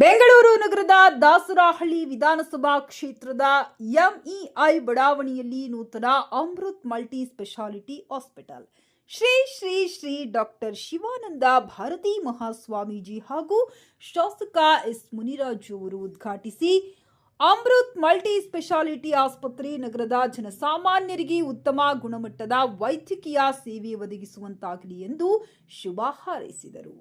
ಬೆಂಗಳೂರು ನಗರದ ದಾಸರಹಳ್ಳಿ ವಿಧಾನಸಭಾ ಕ್ಷೇತ್ರದ ಎಂಇಐ ಬಡಾವಣೆಯಲ್ಲಿ ನೂತನ Amrit multi speciality hospital. Shri Shri Shri doctor Shivananda Bharati Mahaswamiji ಹಾಗೂ ಶಾಸಕ ಎಸ್ ಮುನಿರಾಜು ಅವರು ಉದ್ಘಾಟಿಸಿ, ಅಮೃತ್ ಮಲ್ಟಿ ಸ್ಪೆಷಾಲಿಟಿ ಆಸ್ಪತ್ರೆ ನಗರದ ಜನಸಾಮಾನ್ಯರಿಗೆ ಉತ್ತಮ ಗುಣಮಟ್ಟದ ವೈದ್ಯಕೀಯ ಸೇವೆ ಒದಗಿಸುವಂತಾಗಲಿ ಎಂದು ಶುಭ ಹಾರೈಸಿದರು.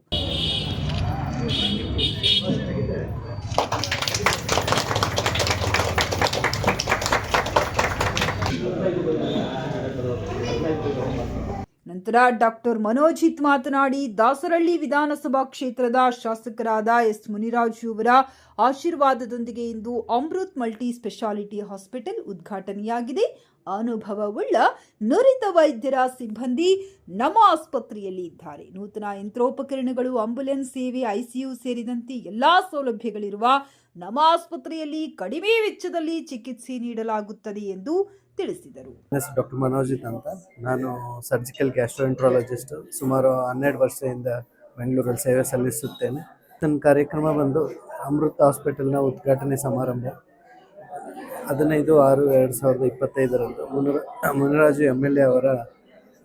ನಂತರ ಡಾಕ್ಟರ್ ಮನೋಜಿತ್ ಮಾತನಾಡಿ ದಾಸರಳ್ಳಿ ವಿಧಾನಸಭಾ ಕ್ಷೇತ್ರದ ಶಾಸಕರಾದ ಎಸ್ ಮುನಿರಾಜು ಅವರ ಆಶೀರ್ವಾದದೊಂದಿಗೆ ಇಂದು ಅಮೃತ್ ಮಲ್ಟಿ ಸ್ಪೆಷಾಲಿಟಿ ಹಾಸ್ಪಿಟಲ್ ಉದ್ಘಾಟನೆಯಾಗಿದೆ. ಅನುಭವವುಳ್ಳ ನುರಿತ ವೈದ್ಯರ ಸಿಬ್ಬಂದಿ ನಮ್ಮ ಆಸ್ಪತ್ರೆಯಲ್ಲಿ ಇದ್ದಾರೆ. ನೂತನ ಯಂತ್ರೋಪಕರಣಗಳು ಆಂಬ್ಯುಲೆನ್ಸ್ ಸೇವೆ, ಐಸಿಯು ಸೇರಿದಂತೆ ಎಲ್ಲಾ ಸೌಲಭ್ಯಗಳಿರುವ ನಮ್ಮ ಆಸ್ಪತ್ರೆಯಲ್ಲಿ ಕಡಿಮೆ ವೆಚ್ಚದಲ್ಲಿ ಚಿಕಿತ್ಸೆ ನೀಡಲಾಗುತ್ತದೆ ಎಂದು ತಿಳಿಸಿದರು. ಡಾಕ್ಟರ್ ಮನೋಜಿತ್ ಅಂತ. ನಾನು ಸರ್ಜಿಕಲ್ ಗ್ಯಾಸ್ಟ್ರೋಎಂಟ್ರಾಲಜಿಸ್ಟ್ ಸುಮಾರು ಹನ್ನೆರಡು ವರ್ಷದಿಂದ ಬೆಂಗಳೂರಲ್ಲಿ ಸೇವೆ ಸಲ್ಲಿಸುತ್ತೇನೆ. ನನ್ನ ಕಾರ್ಯಕ್ರಮ ಬಂದು ಅಮೃತ ಹಾಸ್ಪಿಟಲ್ನ ಉದ್ಘಾಟನೆ ಸಮಾರಂಭ. ಹದಿನೈದು ಆರು ಎರಡು ಸಾವಿರದ ಇಪ್ಪತ್ತೈದರಂದು ಮುನಿರ, ಮುನಿರಾಜು ಎಂ ಎಲ್ ಎ ಅವರ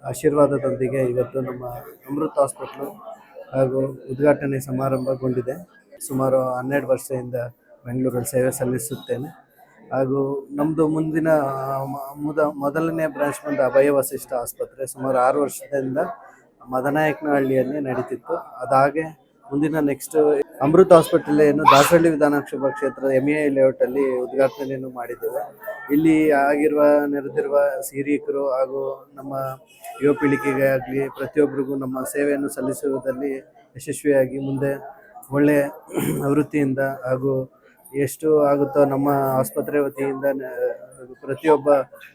ಆಶೀರ್ವಾದದೊಂದಿಗೆ ಇವತ್ತು ನಮ್ಮ ಅಮೃತ ಹಾಸ್ಪಿಟ್ಲು ಹಾಗೂ ಉದ್ಘಾಟನೆ ಸಮಾರಂಭಗೊಂಡಿದೆ. ಸುಮಾರು ಹನ್ನೆರಡು ವರ್ಷದಿಂದ ಬೆಂಗಳೂರಲ್ಲಿ ಸೇವೆ ಸಲ್ಲಿಸುತ್ತೇನೆ. ಹಾಗೂ ನಮ್ಮದು ಮುಂದಿನ, ಮುದ, ಮೊದಲನೇ ಬ್ರಾಂಚ್ ಬಂದು ಅಭಯ ವಸಿಷ್ಠ ಆಸ್ಪತ್ರೆ ಸುಮಾರು ಆರು ವರ್ಷದಿಂದ ಮದನಾಯಕನಹಳ್ಳಿಯಲ್ಲಿ ನಡೀತಿತ್ತು. ಅದಾಗೆ ಮುಂದಿನ ನೆಕ್ಸ್ಟ್ ಅಮೃತ ಹಾಸ್ಪಿಟಲ್ ಏನು ದಾಸಹಳ್ಳಿ ವಿಧಾನಸಭಾ ಕ್ಷೇತ್ರ ಎಂ ಎ ಲೇಔಟಲ್ಲಿ ಉದ್ಘಾಟನೆಯನ್ನು ಮಾಡಿದ್ದೇವೆ. ಇಲ್ಲಿ ಆಗಿರುವ, ನೆರೆದಿರುವ ಸಿರಿಕರು ಹಾಗೂ ನಮ್ಮ ಯುವ ಪೀಳಿಗೆಗೆ ಆಗಲಿ, ಪ್ರತಿಯೊಬ್ಬರಿಗೂ ನಮ್ಮ ಸೇವೆಯನ್ನು ಸಲ್ಲಿಸುವುದರಲ್ಲಿ ಯಶಸ್ವಿಯಾಗಿ ಮುಂದೆ ಒಳ್ಳೆ ವೃತ್ತಿಯಿಂದ ಹಾಗೂ ಎಷ್ಟು ಆಗುತ್ತೋ ನಮ್ಮ ಆಸ್ಪತ್ರೆ ವತಿಯಿಂದ ನ- ಪ್ರತಿಯೊಬ್ಬ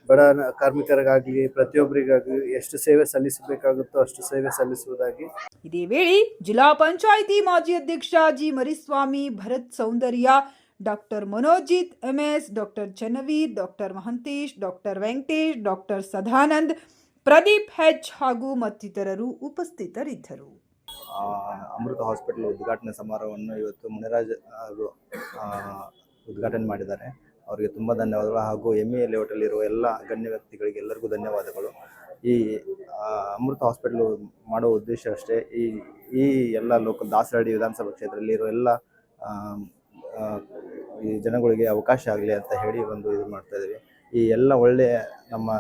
ಬಡ ಕಾರ್ಮಿಕರಿಗಾಗಲಿ ಪ್ರತಿಯೊಬ್ಬರಿಗಾಗಲಿ ಎಷ್ಟು ಸೇವೆ ಸಲ್ಲಿಸಬೇಕಾಗುತ್ತೋ ಅಷ್ಟು ಸೇವೆ ಸಲ್ಲಿಸುವುದಾಗಿ. ಇದೇ ವೇಳೆ ಜಿಲ್ಲಾ ಪಂಚಾಯಿತಿ ಮಾಜಿ ಅಧ್ಯಕ್ಷ G. Mariswamy Bharat Soundarya doctor Manojit MS doctor Channaveer doctor Mahantesh doctor Venkatesh doctor Sadanand Pradeep H ಹಾಗೂ ಮತ್ತಿತರರು ಉಪಸ್ಥಿತರಿದ್ದರು. ಆ, ಅಮೃತ ಹಾಸ್ಪಿಟಲ್ ಉದ್ಘಾಟನೆ ಸಮಾರೋಹವನ್ನು ಇವತ್ತು ಮುನಿರಾಜ್ ಅವರು ಉದ್ಘಾಟನೆ ಮಾಡಿದ್ದಾರೆ. ಅವರಿಗೆ ತುಂಬ ಧನ್ಯವಾದಗಳು. ಹಾಗೂ ಎಂ ಎ ಲೇಔಟಲ್ಲಿರುವ ಎಲ್ಲ ಗಣ್ಯ ವ್ಯಕ್ತಿಗಳಿಗೆ ಎಲ್ಲರಿಗೂ ಧನ್ಯವಾದಗಳು. ಈ ಅಮೃತ ಹಾಸ್ಪಿಟಲ್ ಮಾಡೋ ಉದ್ದೇಶ ಅಷ್ಟೇ. ಈ ಈ ಎಲ್ಲ ಲೋಕ, ದಾಸರಹಳ್ಳಿ ವಿಧಾನಸಭಾ ಕ್ಷೇತ್ರದಲ್ಲಿ ಇರೋ ಎಲ್ಲ ಈ ಜನಗಳಿಗೆ ಅವಕಾಶ ಆಗಲಿ ಅಂತ ಹೇಳಿ ಒಂದು ಇದು ಮಾಡ್ತಾ ಇದ್ದೀವಿ. ಈ ಎಲ್ಲ ಒಳ್ಳೆಯ ನಮ್ಮ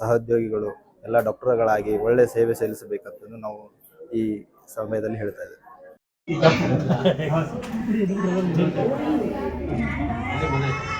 ಸಹೋದ್ಯೋಗಿಗಳು, ಎಲ್ಲ ಡಾಕ್ಟರ್ಗಳಾಗಿ ಒಳ್ಳೆಯ ಸೇವೆ ಸಲ್ಲಿಸಬೇಕಂತ ನಾವು ಈ ಸಮಯದಲ್ಲಿ ಹೇಳ್ತಾ ಇದ್ದೇವೆ.